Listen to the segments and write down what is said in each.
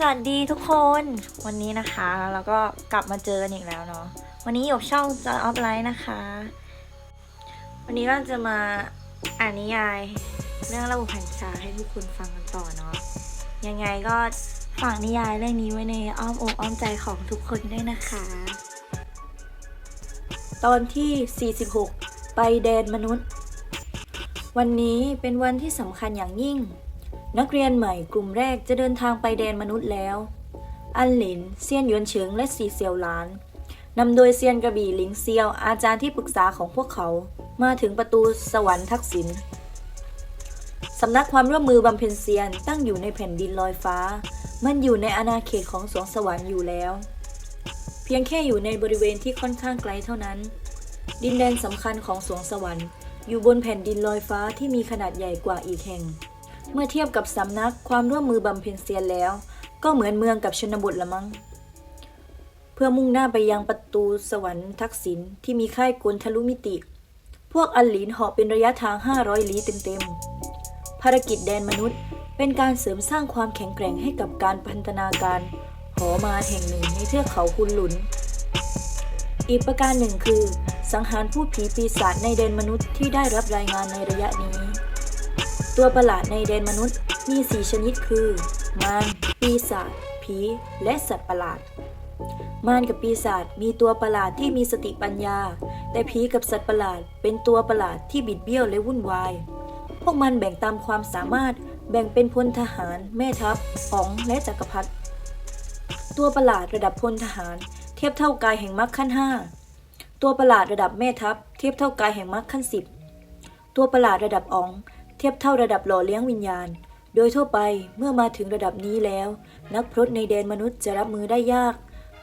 สวัสดีทุกคนวันนี้นะคะเราก็กลับมาเจอกันอีกแล้วเนาะวันนี้อยู่ช่อง j o y of Life นะคะ วันนี้เราจะมาอ่านนิยาย เรื่องระบบหันษาให้ทุกคนฟังกันต่อเนาะยังไงก็ฝากนิยายเรื่องนี้ไว้ในอ้อมอกอ้อมใจของทุกคนด้วยนะคะ ตอนที่ 46 ไปแดนมนุษย์ วันนี้เป็นวันที่สำคัญอย่างยิ่ง นักเรียนใหม่กลุ่มแรกจะเดินทางไปแดนมนุษย์แล้ว อันหลินเซียนหยวนเฉิงและสีเซียวหลานนำโดยเซียนกระบี่หลิงเซียวอาจารย์ที่ปรึกษาของพวกเขา มาถึงประตูสวรรค์ทักษิณสำนักความร่วมมือบำเพ็ญเซียนตั้งอยู่ในแผ่นดินลอยฟ้า มันอยู่ในอาณาเขตของสวงสวรรค์อยู่แล้ว เพียงแค่อยู่ในบริเวณที่ค่อนข้างไกลเท่านั้น ดินแดนสำคัญของสวงสวรรค์ อยู่บนแผ่นดินลอยฟ้าที่มีขนาดใหญ่กว่าอีกแห่ง เมื่อเทียบกับสำนักความร่วมมือบำเพ็ญเซียนแล้ว ก็เหมือนเมืองกับชนบทละมั้ง เพื่อมุ่งหน้าไปยังประตูสวรรค์ทักษิณที่มีค่ายกลทะลุมิติ พวกอัลลีนหาะเป็นระยะทาง 500 ลี้เต็มๆ ภารกิจแดนมนุษย์เป็นการเสริมสร้างความแข็งแกร่งให้กับการพันธนาการ หอมาแห่งหนึ่งในเทือกเขาคุนหลุน อีกประการหนึ่งคือ สังหารผู้ผีปีศาจในแดนมนุษย์ที่ได้รับรายงานในระยะนี้ ตัวประหลาดในแดนมนุษย์มี4ชนิดคือ มาร ปีศาจ ผี และสัตว์ประหลาด มารกับปีศาจมีตัวประหลาดที่มีสติปัญญา แต่ผีกับสัตว์ประหลาดเป็นตัวประหลาดที่บิดเบี้ยวและวุ่นวาย พวกมันแบ่งตามความสามารถแบ่งเป็นพลทหาร แม่ทัพอ๋องและจักรพรรดิตัวประหลาดระดับพลทหาร เทียบเท่ากายแห่งมรรคขั้นห้าตัวประหลาดระดับแม่ทัพ เทียบเท่ากายแห่งมรรคขั้นสิบตัวประหลาดระดับอ๋อง เทียบเท่าระดับหล่อเลี้ยงวิญญาณ โดยทั่วไปเมื่อมาถึงระดับนี้แล้ว นักพรตในแดนมนุษย์จะรับมือได้ยาก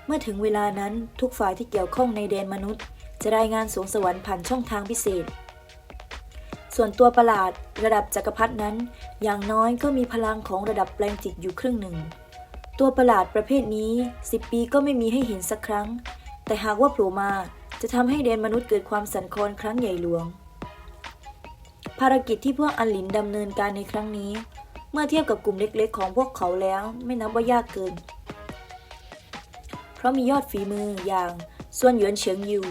เมื่อถึงเวลานั้นทุกฝ่ายที่เกี่ยวข้องในแดนมนุษย์ จะรายงานสวงสวรรค์ผ่านช่องทางพิเศษ ส่วนตัวประหลาดระดับจักรพรรดินั้น อย่างน้อยก็มีพลังของระดับแปลงจิตอยู่ครึ่งหนึ่ง ตัวประหลาดประเภทนี้ 10 ปีก็ไม่มีให้เห็นสักครั้ง แต่หากว่าโผล่มาจะทำให้แดนมนุษย์เกิดความสั่นคลอนครั้งใหญ่หลวง ภารกิจที่พวกอันหลินดำเนินการในครั้งนี้ เมื่อเทียบกับกลุ่มเล็กๆ ของพวกเขาแล้ว ไม่นับว่ายากเกิน เพราะมียอดฝีมืออย่างส่วนหยวนเฉิงอยู่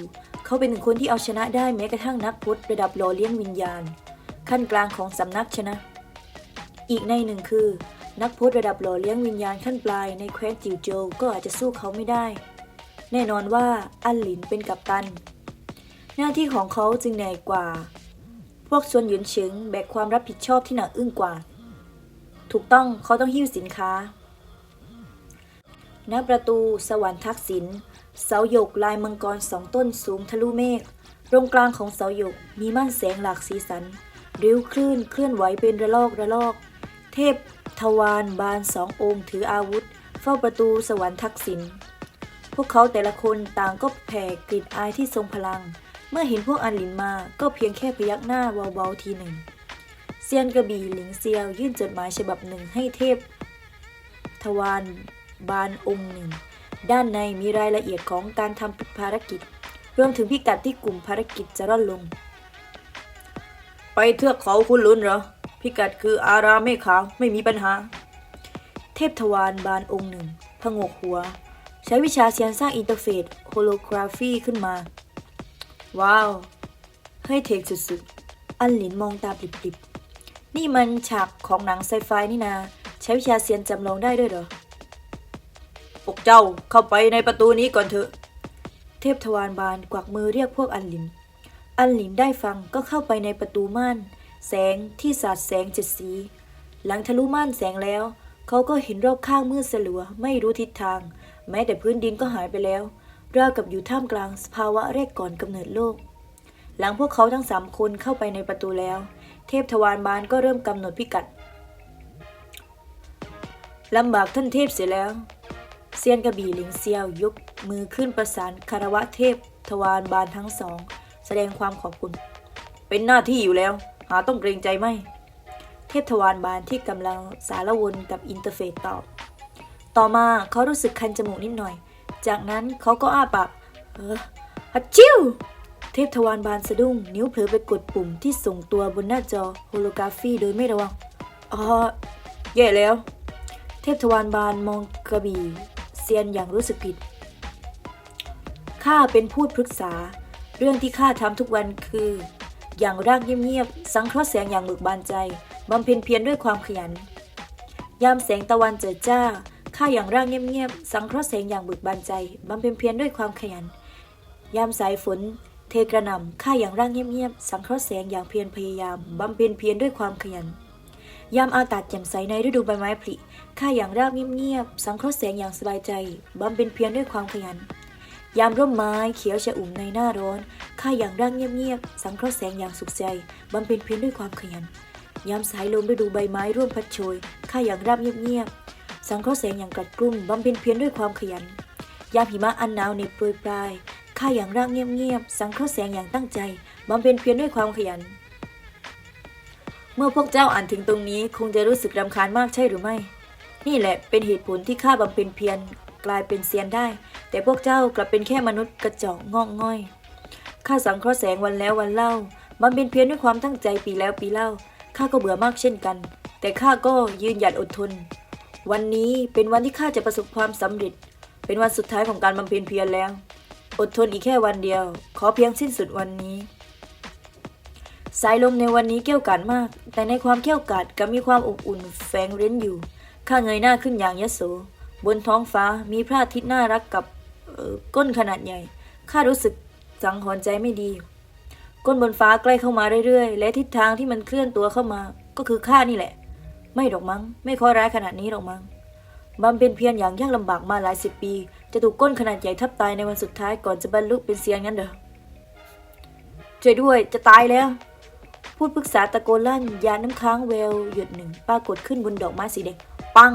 เขาเป็นหนึ่งคนที่เอาชนะได้แม้กระทั่งนักพุทธระดับหล่อเลี้ยงวิญญาณ ขั้นกลางของสำนักชนะ อีกในหนึ่งคือ นักพุทธระดับหล่อเลี้ยงวิญญาณขั้นปลายในแคว้นจิวโจวก็อาจจะสู้เขาไม่ได้ แน่นอนว่าอันหลินเป็นกัปตัน หน้าที่ของเขาจึงเหนื่อยกว่า วกส่วนหยุนเฉิงแบกความรับผิดชอบที่หนักอึ้งกว่า ถูกต้องเขาต้องหิ้วสินค้าณประตูสวรรค์ทักษิณเสาหยกลายมังกรสองต้นสูงทะลุเมฆตรงกลางของเสาหยกมีม่านแสงหลากสีสัน ริ้วคลื่นเคลื่อนไหวเป็นระลอกระลอก เทพทวารบานสององค์ถืออาวุธ เฝ้าประตูสวรรค์ทักษิณพวกเขาแต่ละคนต่างก็แผ่กลิ่นอายที่ทรงพลัง เมื่อเห็นพวกอันหลินมาก็เพียงแค่พยักหน้าเบาๆทีหนึ่ง เซียนกระบี่หลิงเซียวยื่นจดหมายฉบับหนึ่งให้เทพ ทวารบานองค์หนึ่ง ด้านในมีรายละเอียดของการทำภารกิจ รวมถึงพิกัดที่กลุ่มภารกิจจะร่อนลง ไปเทือกเขาคุณลุนเหรอ พิกัดคืออารามเมฆขาวไม่มีปัญหา เทพทวารบานองค์หนึ่งพงกหัว ใช้วิชาเซียนสร้างอินเทอร์เฟซโฮโลกราฟีขึ้นมา ว้าว ให้เทคสุดๆ อันหลินมองตาปริบๆ นี่มันฉากของหนังไซไฟนี่นา ใช้วิชาเซียนจำลองได้ด้วยเหรอพวกเจ้าเข้าไปในประตูนี้ก่อนเถอะ เทพทวารบานกวักมือเรียกพวกอันหลิน อันหลินได้ฟังก็เข้าไปในประตูม่าน แสงที่สาดแสงเจ็ดสี หลังทะลุม่านแสงแล้ว เขาก็เห็นรอบข้างมืดสลัวไม่รู้ทิศทาง แม้แต่พื้นดินก็หายไปแล้ว ราวกับอยู่ท่ามกลางสภาวะแรกก่อนกำเนิดโลก หลังพวกเขาทั้งสามคนเข้าไปในประตูแล้ว เทพทวารบานก็เริ่มกำหนดพิกัดลำบากท่านเทพเสียแล้วเซียนกระบี่หลิงเซียวยกมือขึ้นประสานคารวะเทพ ทวารบานทั้งสอง แสดงความขอบคุณ เป็นหน้าที่อยู่แล้ว หาต้องเกรงใจไหมเทพทวารบานที่กำลังสารวนกับอินเทอร์เฟซตอบ ต่อมาเขารู้สึกคันจมูกนิดหน่อย จากนั้นเขาก็อ้าปากเออฮัดชิวเทพทวารบานสะดุ้ง นิ้วเผลอไปกดปุ่มที่ส่งตัวบนหน้าจอโฮโลกราฟีโดยไม่ระวังอ๋อแย่แล้ว เทพทวารบานมองกระบี่เซียนอย่างรู้สึกผิดข้าเป็นผู้ปรึกษา เรื่องที่ข้าทำทุกวันคือ อย่างรากเงียบๆสังเคราะห์แสงอย่างเบิกบานใจบำเพ็ญเพียรด้วยความขยัน ยามแสงตะวันเจิดจ้า ข้าอย่างร่ากเงียบๆ สังเคราะห์แสงอย่างบิกบานใจบำเพ็ญเพียรด้วยความขยัน ยามสายฝน เทกระหน่ำข้าอย่างร่างเงียบๆ สังเคราะห์แสงอย่างเพียรพยายามบำเพ็ญเพียรด้วยความขยัน ยามอากาศแจ่มใสในฤดูใบไม้ผลิข้าอย่างราบเงียบๆ สังเคราะห์แสงอย่างสบายใจบำเพ็ญเพียรด้วยความขยัน ยามร่มไม้เขียวชอุ่มในหน้าร้อนข้าอย่างร่างเงียบๆ สังเคราะห์แสงอย่างสุขใจบำเพ็ญเพียรด้วยความขยันยามสายลมฤดูใบไม้ร่วมพัดโชยข้าอย่างราบเงียบๆ สังเคราะห์แสงอย่างกัดกลุ้มบำเพ็ญเพียรด้วยความขยัน ยามหิมะอันหนาวเหน็บโปรยปลาย ข้าอย่างร่างเงียบๆ สังเคราะห์แสงอย่างตั้งใจบำเพ็ญเพียรด้วยความขยัน เมื่อพวกเจ้าอ่านถึงตรงนี้คงจะรู้สึกรำคาญมากใช่หรือไม่ นี่แหละเป็นเหตุผลที่ข้าบำเพ็ญเพียรกลายเป็นเซียนได้ แต่พวกเจ้ากลับเป็นแค่มนุษย์กระจอกงอกง่อย ข้าสังเคราะห์แสงวันแล้ววันเล่าบำเพ็ญเพียรด้วยความตั้งใจปีแล้วปีเล่า ข้าก็เบื่อมากเช่นกัน แต่ข้าก็ยืนหยัดอดทน วันนี้เป็นวันที่ข้าจะประสบความสำเร็จ เป็นวันสุดท้ายของการบำเพ็ญเพียรแล้ว อดทนอีกแค่วันเดียว ขอเพียงสิ้นสุดวันนี้ สายลมในวันนี้เกี้ยวกาดมาก แต่ในความเกี้ยวกาดก็มีความอบอุ่นแฝงเร้นอยู่ ข้าเงยหน้าขึ้นอย่างยโส บนท้องฟ้ามีพระอาทิตย์น่ารักกับเอ่อก้นขนาดใหญ่ ข้ารู้สึกสังหรณ์ใจไม่ดี ก้นบนฟ้าใกล้เข้ามาเรื่อยๆ และทิศทางที่มันเคลื่อนตัวเข้ามา ก็คือข้านี่แหละ ไม่หรอกมั้ง ไม่ข้อยร้ายขนาดนี้หรอกมั้งบำเพ็ญเพียรอย่างยากลำบากมาหลายสิบปี จะถูกก้นขนาดใหญ่ทับตายในวันสุดท้ายก่อนจะบรรลุเป็นเซียนงั้นเหรอช่วยด้วยจะตายแล้ว พูดปรึกษาตะโกนลั่นยาน้ำค้างแววหยดหนึ่งปรากฏขึ้นบนดอกไม้สีแดงปัง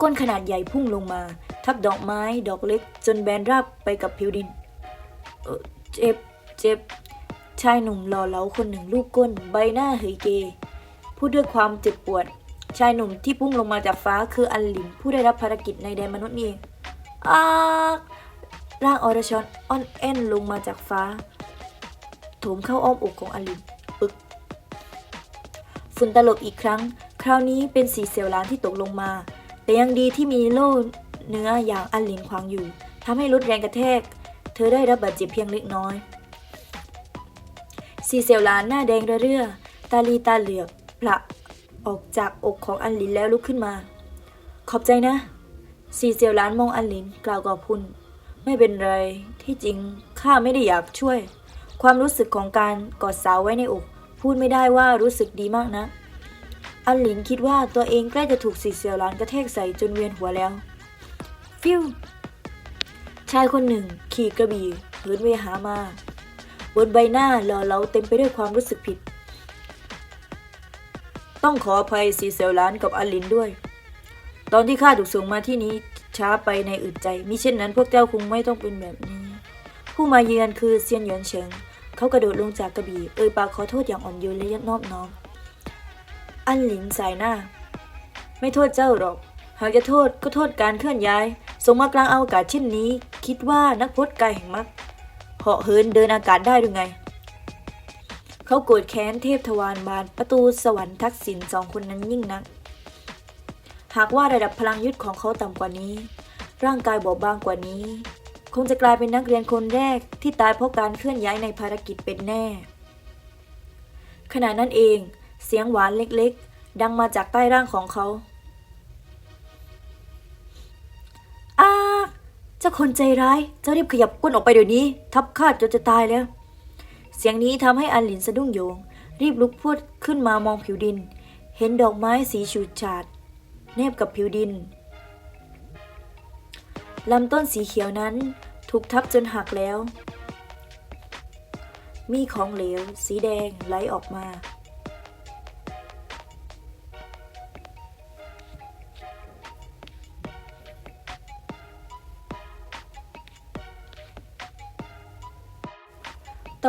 ก้นขนาดใหญ่พุ่งลงมา ทับดอกไม้ดอกเล็ก จนแบนราบไปกับผิวดินเออเจ็บเจ็บชายหนุ่มหล่อเหลาคนหนึ่งลูบก้น ใบหน้าเหยเก พูดด้วยความเจ็บปวด ชายหนุ่มที่พุ่งลงมาจากฟ้าคืออันหลินผู้ได้รับภารกิจในแดนมนุษย์นี่เองอากร่างอรชรอ่อนแอนลงมาจากฟ้าโถมเข้าอ้อมอกของอันลินปึกฝุ่นตลบอีกครั้ง คราวนี้เป็นสีเซลล้านที่ตกลงมา แต่ยังดีที่มีโล่เนื้ออย่างอันลินขวางอยู่ทำให้ลดแรงกระแทก เธอได้รับบาดเจ็บเพียงเล็กน้อย สีเซลล้านหน้าแดงระเรื่อ ตาลีตาเหลือก ผละออกจากอกของอันลินแล้วลุกขึ้นมา ขอบใจนะสีเซลล้านมองอันลินกล่าวกับคุณไม่เป็นไรที่จริงข้าไม่ได้อยากช่วย ความรู้สึกของการกอดสาวไว้ในอก พูดไม่ได้ว่ารู้สึกดีมากนะ อันหลินคิดว่าตัวเองใกล้จะถูกสีเซียวหลานกระแทกใส่จนเวียนหัวแล้ว ฟิวชายคนหนึ่ง ขี่กระบี่เหินเวหามา บนใบหน้าหล่อเหลาเต็มไปด้วยความรู้สึกผิด ต้องขออภัยสีเซียวหลานกับอลินด้วย ตอนที่ข้าถูกส่งมาที่นี้ช้าไปในอึดใจมิเช่นนั้นพวกเจ้าคงไม่ต้องเป็นแบบนี้ ผู้มาเยือนคือเซียนหยวนเฉิง เขากระโดดลงจากกระบี่เอ่ยปากขอโทษอย่างอ่อนโยนและนอบน้อม อันหลินสายหน้า ไม่โทษเจ้าหรอก หากจะโทษก็โทษการเคลื่อนย้ายส่งมากลางอวกาศเช่นนี้ คิดว่านักพจน์ไกลแห่งมักเหาะเหินเดินอากาศได้หรือไง เขาโกรธแค้นเทพทวารบานประตูสวรรค์ทักษิณสองคนนั้นยิ่งนัก หากว่าระดับพลังยุทธของเขาต่ำกว่านี้ ร่างกายบอบบางกว่านี้ คงจะกลายเป็นนักเรียนคนแรกที่ตายเพราะการเคลื่อนย้ายในภารกิจเป็นแน่ ขณะนั้นเอง เสียงหวานเล็กๆ ดังมาจากใต้ร่างของเขาอ้าเจ้าคนใจร้าย เจ้ารีบขยับก้นออกไปเดี๋ยวนี้ ทับคาดจนจะตายแล้ว เสียงนี้ทำให้อันหลินสะดุ้งโยง รีบลุกพรวดขึ้นมามองผิวดิน เห็นดอกไม้สีฉูดฉาดแนบกับผิวดินลำต้นสีเขียวนั้นถูกทับจนหักแล้ว มีของเหลว สีแดงไหลออกมา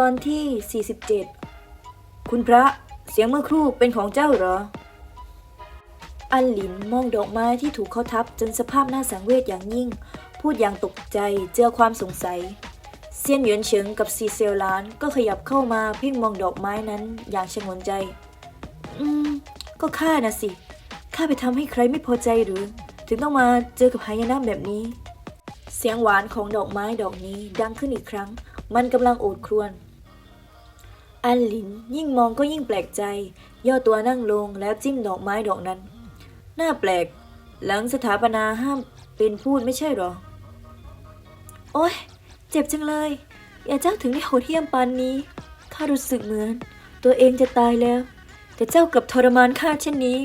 อนที่ 47 คุณพระเสียงเมื่อครู่เป็นของเจ้าเหรอ อันหลินมองดอกไม้ที่ถูกเขาทับจนสภาพหน่าสังเวชอย่างยิ่ง พูดอย่างตกใจเจอความสงสัย เซียนหยวนเฉิงกับซีเซลล้านก็ขยับเข้ามาเพ่งมองดอกไม้นั้นอย่างชงนใจ อืม ก็ข้านะสิ ข้าไปทำให้ใครไม่พอใจหรือ ถึงต้องมาเจอกับหายนะแบบนี้ เสียงหวานของดอกไม้ดอกนี้ดังขึ้นอีกครั้ง มันกำลังโอดครวญ อันหลินยิ่งมองก็ยิ่งแปลกใจ ย่อตัวนั่งลงแล้วจิ้มดอกไม้ดอกนั้น น่าแปลก หลังสถาปนาห้ามเป็นพูดไม่ใช่หรอ โอ๊ย เจ็บจังเลย อย่าเจ้าถึงได้โหดเหี้ยมปานนี้ ข้ารู้สึกเหมือน ตัวเองจะตายแล้ว แต่เจ้ากลับทรมานข้าเช่นนี้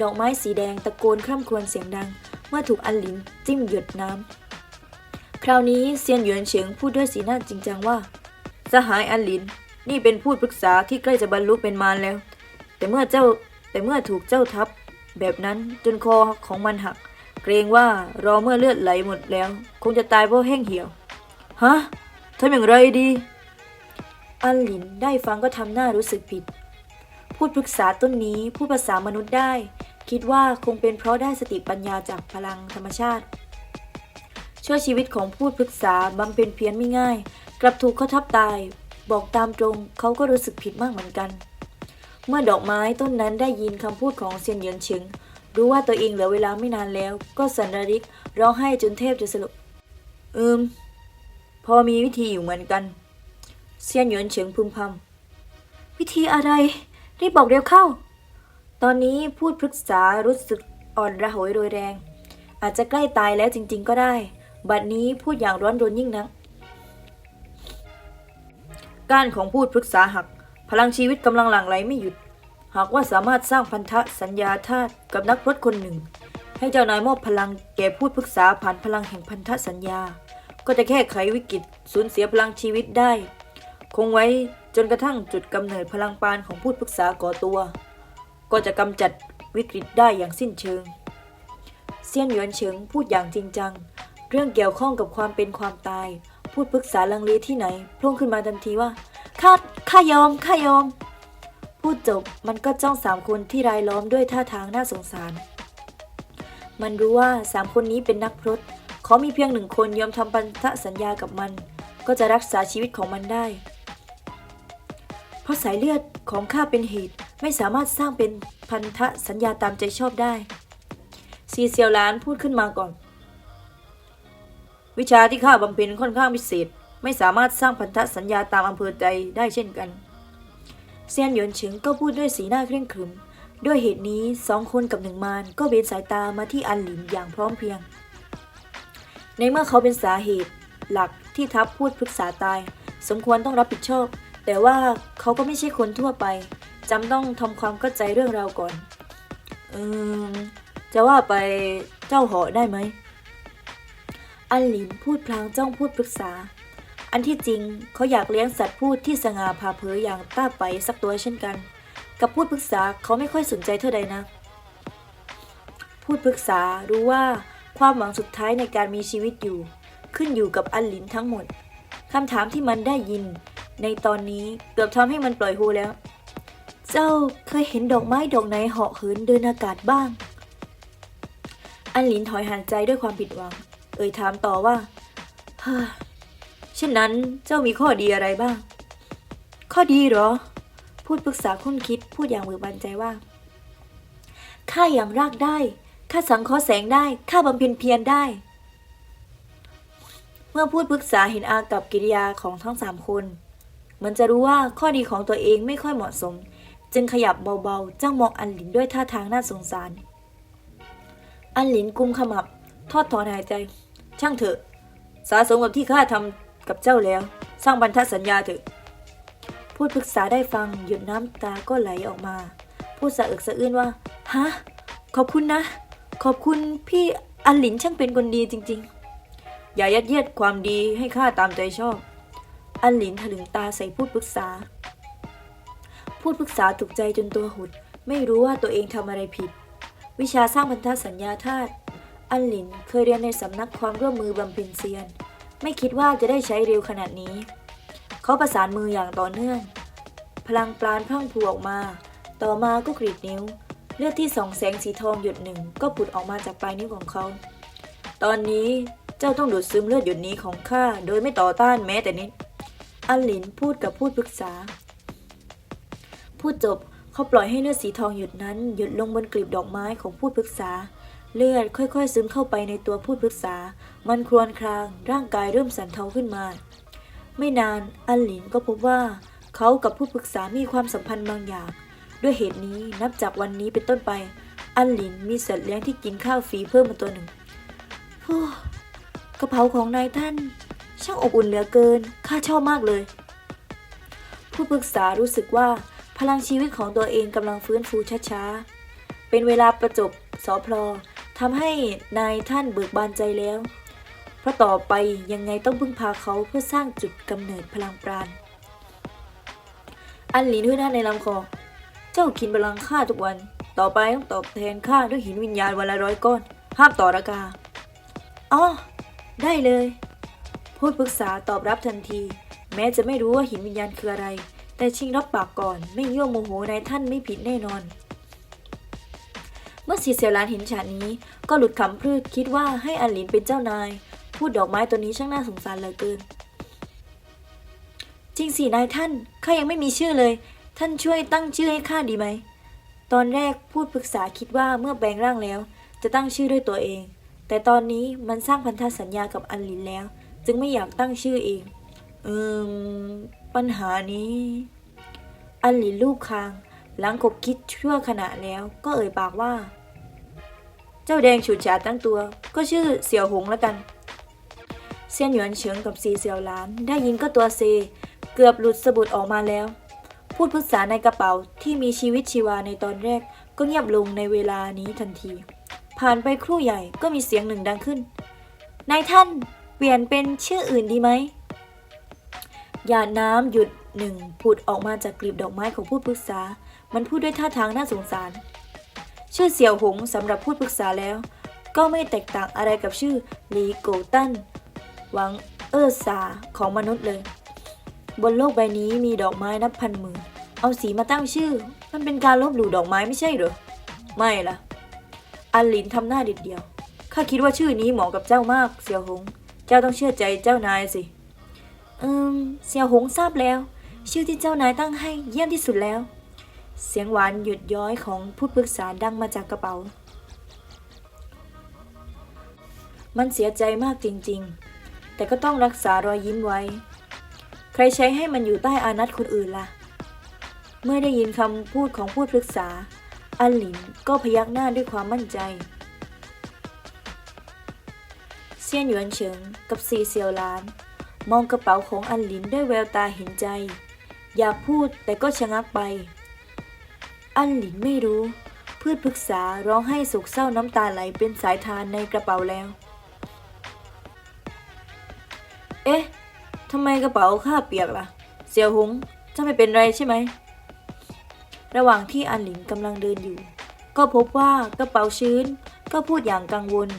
ดอกไม้สีแดงตะโกนคร่ำครวญเสียงดัง เมื่อถูกอันหลินจิ้มหยดน้ำ คราวนี้เซียนหยวนเฉิงพูดด้วยสีหน้าจริงจังว่าสหายอันหลิน นี่เป็นผู้ปรึกษาที่ใกล้จะบรรลุเป็นมารแล้ว แต่เมื่อเจ้าแต่เมื่อถูกเจ้าทับแบบนั้นจนคอของมันหัก เกรงว่ารอเมื่อเลือดไหลหมดแล้ว คงจะตายเพราะแห้งเหี่ยวฮะทำอย่างไรดี อันหลินได้ฟังก็ทำหน้ารู้สึกผิด พูดปรึกษาต้นนี้พูดภาษามนุษย์ได้ คิดว่าคงเป็นเพราะได้สติปัญญาจากพลังธรรมชาติ ช่วยชีวิตของพูดปรึกษาบำเพ็ญเพียรไม่ง่าย กลับถูกเขาทับตาย บอกตามตรงเขาก็รู้สึกผิดมากเหมือนกัน เมื่อดอกไม้ต้นนั้นได้ยินคำพูดของเซียนเหยินเฉิงรู้ว่าตัวเองเหลือเวลาไม่นานแล้ว ก็สันระริกร้องไห้จนเทพจะสลบอืม พอมีวิธีอยู่เหมือนกัน เซียนเหยินเฉิงพึมพำวิธีอะไร รีบบอกเร็วเข้า ตอนนี้พูดปรึกษารู้สึกอ่อนระหวยโรยแรง อาจจะใกล้ตายแล้วจริง ๆ ก็ได้ บัดนี้พูดอย่างร้อนรนยิ่งนัก ก้านของพูดปรึกษาหัก พลังชีวิตกำลังหลั่งไหลไม่หยุด หากว่าสามารถสร้างพันธะสัญญาธาตุกับนักพรตคนหนึ่ง ให้เจ้านายมอบพลังแก่พูดปรึกษาผ่านพลังแห่งพันธะสัญญา ก็จะแก้ไขวิกฤตสูญเสียพลังชีวิตได้ คงไว้จนกระทั่งจุดกำเนิดพลังปานของพูดปรึกษาก่อตัว ก็จะกำจัดวิกฤตได้อย่างสิ้นเชิง เซียนหยวนเฉิงพูดอย่างจริงจัง เรื่องเกี่ยวข้องกับความเป็นความตาย พูดปรึกษาลังเลที่ไหนพล่งขึ้นมาทันทีว่าข้าข้ายอมข้ายอม พูดจบมันก็จ้องสามคนที่รายล้อมด้วยท่าทางน่าสงสาร มันรู้ว่าสามคนนี้เป็นนักพรตขอมีเพียงหนึ่งคนยอมทำพันธสัญญากับมัน ก็จะรักษาชีวิตของมันได้ เพราะสายเลือดของข้าเป็นเหตุไม่สามารถสร้างเป็นพันธสัญญาตามใจชอบได้ซีเซียวหลานพูดขึ้นมาก่อน วิชาที่ข้าบำเพ็ญค่อนข้างพิเศษ ไม่สามารถสร้างพันธสัญญาตามอำเภอใจได้เช่นกันเซียนหยวนเฉิงก็พูดด้วยสีหน้าเคร่งขรึม ด้วยเหตุนี้สองคนกับหนึ่งมารก็เบนสายตามาที่อันหลินอย่างพร้อมเพรียง ในเมื่อเขาเป็นสาเหตุหลักที่ทับพูดปรึกษาตาย สมควรต้องรับผิดชอบ แต่ว่าเขาก็ไม่ใช่คนทั่วไปจำต้องทำความเข้าใจเรื่องราวก่อน อืม จะว่าไปเจ้าเหาะได้ไหม อันหลินพูดพลางจ้องพูดปรึกษา อันที่จริงเขาอยากเลี้ยงสัตว์พูดที่สง่าผ่าเผยอย่างต้าไปสักตัวเช่นกัน กับพูดปรึกษาเขาไม่ค่อยสนใจเท่าใดนะ พูดปรึกษารู้ว่าความหวังสุดท้ายในการมีชีวิตอยู่ ขึ้นอยู่กับอันหลินทั้งหมดคำถามที่มันได้ยิน ในตอนนี้เกือบทำให้มันปล่อยหูแล้ว เจ้าเคยเห็นดอกไม้ดอกไหนเหาะเหินเดินอากาศบ้าง อันหลินถอยหันใจด้วยความผิดหวัง เอ่ยถามต่อว่าฮ่าเช่นนั้นเจ้ามีข้อดีอะไรบ้าง ข้อดีหรอ พูดปรึกษาคุ้นคิดพูดอย่างเบิกบานใจว่าข้าอย่างรากได้ข้าสังเคราะห์แสงได้ข้าบำเพ็ญเพียรได้ เมื่อพูดปรึกษาเห็นอากับกิริยาของทั้งสามคนมันจะรู้ว่าข้อดีของตัวเองไม่ค่อยเหมาะสม จึงขยับเบาๆจ้องมองอันหลินด้วยท่าทางน่าสงสาร อันหลินกุมขมับ ทอดถอนหายใจ ช่างเถอะ สาสมกับที่ข้าทำกับเจ้าแล้ว สร้างบรรทัดสัญญาเถอะ พูดปรึกษาได้ฟังหยดน้ำตาก็ไหลออกมา พูดสะอึกสะอื้นว่า ฮะ ขอบคุณนะ ขอบคุณพี่อันหลินช่างเป็นคนดีจริง ๆ อย่ายัดเยียดความดีให้ข้าตามใจชอบ อันหลินถลึงตาใส่พูดปรึกษา พูดปรึกษาถูกใจจนตัวหุด ไม่รู้ว่าตัวเองทำอะไรผิด วิชาสร้างพันธสัญญาธาตุ อันหลินเคยเรียนในสำนักความร่วมมือบำเพ็ญเซียน ไม่คิดว่าจะได้ใช้เร็วขนาดนี้ เขาประสานมืออย่างต่อเนื่อง พลังปราณพรั่งพรูออกมา ต่อมาก็กรีดนิ้ว เลือดที่ส่องแสงสีทองหยดหนึ่งก็ผุดออกมาจากปลายนิ้วของเขา ตอนนี้เจ้าต้องดูดซึมเลือดหยดนี้ของข้าโดยไม่ต่อต้านแม้แต่นิด อันหลินพูดกับพูดปรึกษา พูดจบเขาปล่อยให้เลือดสีทองหยดนั้นหยดลงบนกลีบดอกไม้ของผู้ปรึกษา เลือดค่อยๆซึมเข้าไปในตัวผู้ปรึกษา มันครวญคราง ร่างกายเริ่มสั่นเทาขึ้นมา ไม่นานอันหลินก็พบว่าเขากับผู้ปรึกษามีความสัมพันธ์บางอย่าง ด้วยเหตุนี้นับจากวันนี้เป็นต้นไป อันหลินมีสัตว์เลี้ยงที่กินข้าวฟรีเพิ่มมาตัวหนึ่งโอ้กระเป๋าของนายท่าน ช่างอบอุ่นเหลือเกิน ข้าชอบมากเลย ผู้ปรึกษารู้สึกว่าพลังชีวิตของตัวเองกำลังฟื้นฟูช้าๆ เป็นเวลาประจบสอพลอ ทำให้นายท่านเบิกบานใจแล้ว เพราะต่อไปยังไงต้องพึ่งพาเขาเพื่อสร้างจุดกำเนิดพลังปราณ อันหลีนด้วยหน้าในลำคอ เจ้ากินพลังข้าทุกวัน ต่อไปต้องตอบแทนข้าด้วยหินวิญญาณวันละร้อยก้อน ห้ามต่อราคาอ๋อ ได้เลย พูดปรึกษาตอบรับทันที แม้จะไม่รู้ว่าหินวิญญาณคืออะไร แต่ชิงรับปากก่อน ไม่ยั่วโมโหนายท่านไม่ผิดแน่นอน เมื่อสีเซียวหลานเห็นฉากนี้ ก็หลุดขำพรืดคิดว่าให้อันหลินเป็นเจ้านาย พูดดอกไม้ตัวนี้ช่างน่าสงสารเหลือเกิน จริงสินายท่านข้ายังไม่มีชื่อเลย ท่านช่วยตั้งชื่อให้ข้าดีไหม ตอนแรกพูดปรึกษาคิดว่าเมื่อแปลงร่างแล้ว จะตั้งชื่อด้วยตัวเอง แต่ตอนนี้มันสร้างพันธสัญญากับอันหลินแล้ว จึงไม่อยากตั้งชื่อเอง เอืมปัญหานี้ อันหลินรูปคาง หลังกบคิดชั่วขณะแล้วก็เอ่ยปากว่า เจ้าแดงฉูดฉาดตั้งตัว ก็ชื่อเสี่ยวหงแล้วกัน เซียนหยวนเฉิงกับซีเซียวหลาน ได้ยินก็ตัวเซ เกือบหลุดสะบุดออกมาแล้ว พูดปรึกษาในกระเป๋าที่มีชีวิตชีวาในตอนแรกก็เงียบลงในเวลานี้ทันที ผ่านไปครู่ใหญ่ก็มีเสียงหนึ่งดังขึ้น นายท่านเปลี่ยนเป็นชื่ออื่นดีไหมหยาดน้ำหยุดหนึ่งผุดออกมาจากกลีบดอกไม้ของผู้ปรึกษา มันพูดด้วยท่าทางน่าสงสาร ชื่อเสี่ยวหงสำหรับผู้ปรึกษาแล้ว ก็ไม่แตกต่างอะไรกับชื่อหลีโกตันหวังเออซาของมนุษย์เลย บนโลกใบนี้มีดอกไม้นับพันหมื่นเอาสีมาตั้งชื่อ มันเป็นการลบหลู่ดอกไม้ไม่ใช่เหรอ ไม่ล่ะ อันหลินทำหน้าเด็ดเดียว ข้าคิดว่าชื่อนี้เหมาะกับเจ้ามาก เสี่ยวหง เจ้าต้องเชื่อใจเจ้านายสิ อืม เสี่ยวหงทราบแล้ว ชื่อที่เจ้านายตั้งให้เยี่ยมที่สุดแล้ว เสียงหวานหยุดย้อยของผู้ปรึกษาดังมาจากกระเป๋า มันเสียใจมากจริงๆ แต่ก็ต้องรักษารอยยิ้มไว้ ใครใช้ให้มันอยู่ใต้อานัตคนอื่นล่ะ เมื่อได้ยินคำพูดของผู้ปรึกษา อันหลินก็พยักหน้าด้วยความมั่นใจเซียนหยวนเฉิงกับซีเซียวหลาน มองกระเป๋าของอันหลินด้วยแววตาเห็นใจ อยากพูดแต่ก็ชะงักไป อันหลินไม่รู้ พืชปรึกษาร้องไห้โศกเศร้าน้ำตาไหลเป็นสายทานในกระเป๋าแล้ว เอ๊ะทำไมกระเป๋าข้าเปียกล่ะ เสี่ยวหงจะไม่เป็นไรใช่ไหม ระหว่างที่อันหลินกำลังเดินอยู่ ก็พบว่ากระเป๋าชื้นก็พูดอย่างกังวล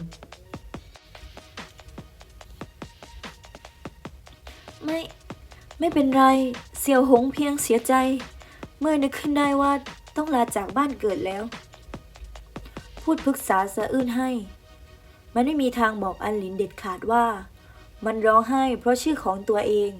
ไม่ ไม่เป็นไร เสี่ยวหงเพียงเสียใจ เมื่อนึกขึ้นได้ว่า ต้องลาจากบ้านเกิดแล้ว พูดปรึกษาสะอื้นให้ มันไม่มีทางบอกอันหลินเด็ดขาดว่า มันร้องไห้เพราะชื่อของตัวเอง